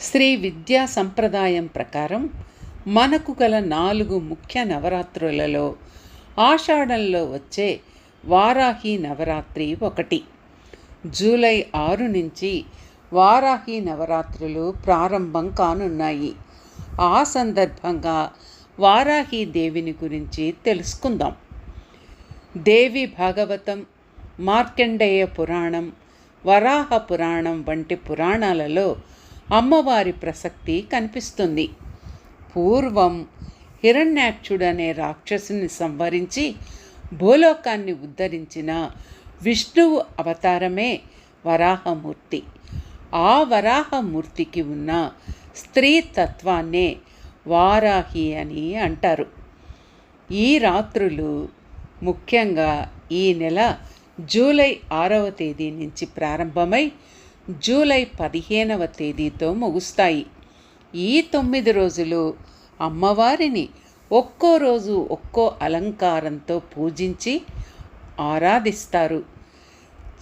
శ్రీ విద్యా సంప్రదాయం ప్రకారం మనకు గల నాలుగు ముఖ్య నవరాత్రులలో ఆషాఢంలో వచ్చే వారాహి నవరాత్రి ఒకటి. జూలై ఆరు నుంచి వారాహి నవరాత్రులు ప్రారంభం కానున్నాయి. ఆ సందర్భంగా వారాహి దేవిని గురించి తెలుసుకుందాం. దేవి భాగవతం మార్కండేయ పురాణం వరాహ పురాణం వంటి పురాణాలలో అమ్మవారి ప్రసక్తి కనిపిస్తుంది. పూర్వం హిరణ్యాక్షుడనే రాక్షసుని సంవరించి భూలోకాన్ని ఉద్ధరించిన విష్ణువు అవతారమే వరాహమూర్తి. ఆ వరాహమూర్తికి ఉన్న స్త్రీ తత్వాన్నే వారాహి అని అంటారు. ఈ రాత్రులు ముఖ్యంగా ఈ నెల జూలై ఆరవ తేదీ నుంచి ప్రారంభమై జూలై పదిహేనవ తేదీతో ముగుస్తాయి. ఈ తొమ్మిది రోజులు అమ్మవారిని ఒక్కో రోజు ఒక్కో అలంకారంతో పూజించి ఆరాధిస్తారు.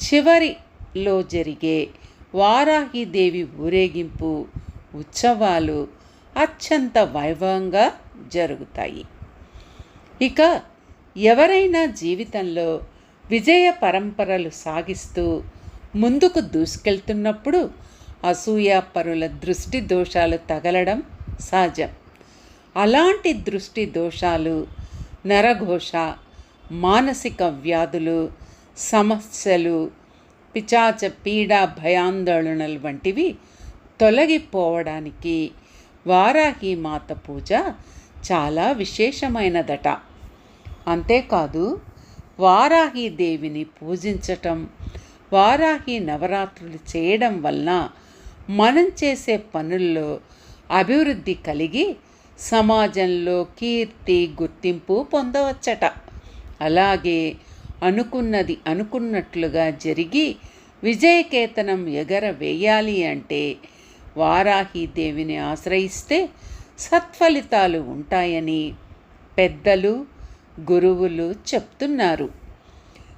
చివరిలో జరిగే వారాహిదేవి ఊరేగింపు ఉత్సవాలు అత్యంత వైభవంగా జరుగుతాయి. ఇక ఎవరైనా జీవితంలో విజయ పరంపరలు సాగిస్తూ ముందుకు దూసుకెళ్తున్నప్పుడు అసూయ పరుల దృష్టి దోషాలు తగలడం సహజం. అలాంటి దృష్టి దోషాలు నరఘోష మానసిక వ్యాధులు సమస్యలు పిచాచ పీడ భయాందోళనలు వంటివి తొలగిపోవడానికి వారాహి మాత పూజ చాలా విశేషమైనదట. అంతేకాదు వారాహి దేవిని పూజించటం వారాహి నవరాత్రులు చేయడం వలన మనం చేసే పనుల్లో అభివృద్ధి కలిగి సమాజంలో కీర్తి గుర్తింపు పొందవచ్చట. అలాగే అనుకున్నది అనుకున్నట్లుగా జరిగి విజయకేతనం ఎగరవేయాలి అంటే వారాహిదేవిని ఆశ్రయిస్తే సత్ఫలితాలు ఉంటాయని పెద్దలు గురువులు చెప్తున్నారు.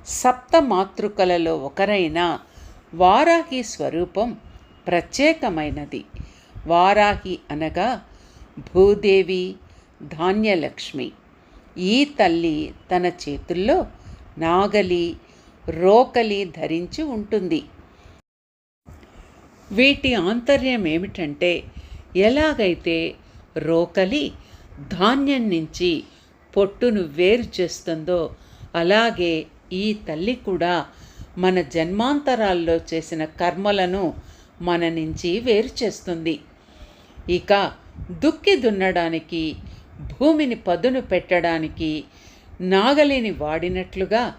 సప్త మాతృకలలో ఒకరైన వారాహి స్వరూపం ప్రత్యేకమైనది. వారాహి అనగా భూదేవి ధాన్యలక్ష్మి. ఈ తల్లి తన చేతుల్లో నాగలి రోకలి ధరించి ఉంటుంది. వీటి ఆంతర్యం ఏమిటంటే ఎలాగైతే రోకలి ధాన్యం నుంచి పొట్టును వేరు చేస్తుందో అలాగే ఈ తల్లి కూడా మన జన్మాంతరాల్లో చేసిన కర్మలను మన నుంచి వేరు చేస్తుంది. ఇక దుక్కి దున్నడానికి భూమిని పదును పెట్టడానికి నాగలిని వాడినట్లుగా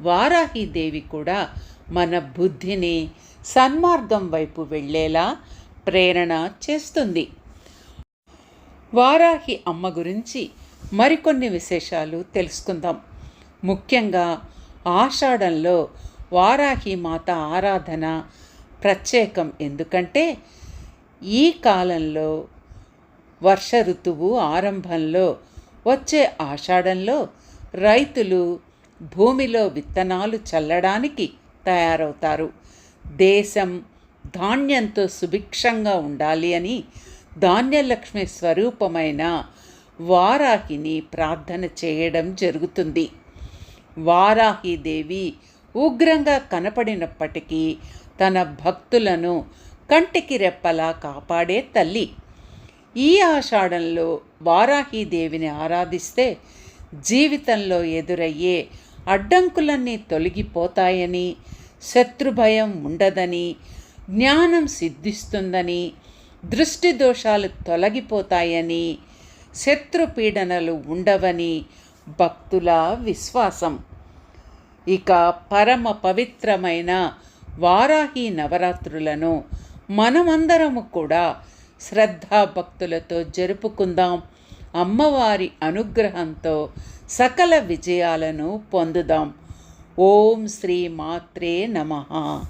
వారాహిదేవి కూడా మన బుద్ధిని సన్మార్గం వైపు వెళ్ళేలా ప్రేరణ చేస్తుంది. వారాహి అమ్మ గురించి మరికొన్ని విశేషాలు తెలుసుకుందాం. ముఖ్యంగా ఆషాఢంలో వారాహి మాత ఆరాధన ప్రత్యేకం. ఎందుకంటే ఈ కాలంలో వర్ష ఋతువు ఆరంభంలో వచ్చే ఆషాఢంలో రైతులు భూమిలో విత్తనాలు చల్లడానికి తయారవుతారు. దేశం ధాన్యంతో సుభిక్షంగా ఉండాలి అని ధాన్యలక్ష్మి స్వరూపమైన వారాహిని ప్రార్థన చేయడం జరుగుతుంది. వారాహిదేవి ఉగ్రంగా కనపడినప్పటికీ తన భక్తులను కంటికి రెప్పలా కాపాడే తల్లి. ఈ ఆషాఢంలో వారాహిదేవిని ఆరాధిస్తే జీవితంలో ఎదురయ్యే అడ్డంకులన్నీ తొలగిపోతాయని శత్రుభయం ఉండదని జ్ఞానం సిద్ధిస్తుందని దృష్టి దోషాలు తొలగిపోతాయని శత్రుపీడనలు ఉండవని భక్తుల విశ్వాసం. ఇక పరమ పవిత్రమైన వారాహి నవరాత్రులను మనమందరము కూడా శ్రద్ధాభక్తులతో జరుపుకుందాం. అమ్మవారి అనుగ్రహంతో సకల విజయాలను పొందుదాం. ఓం శ్రీ మాత్రే నమః.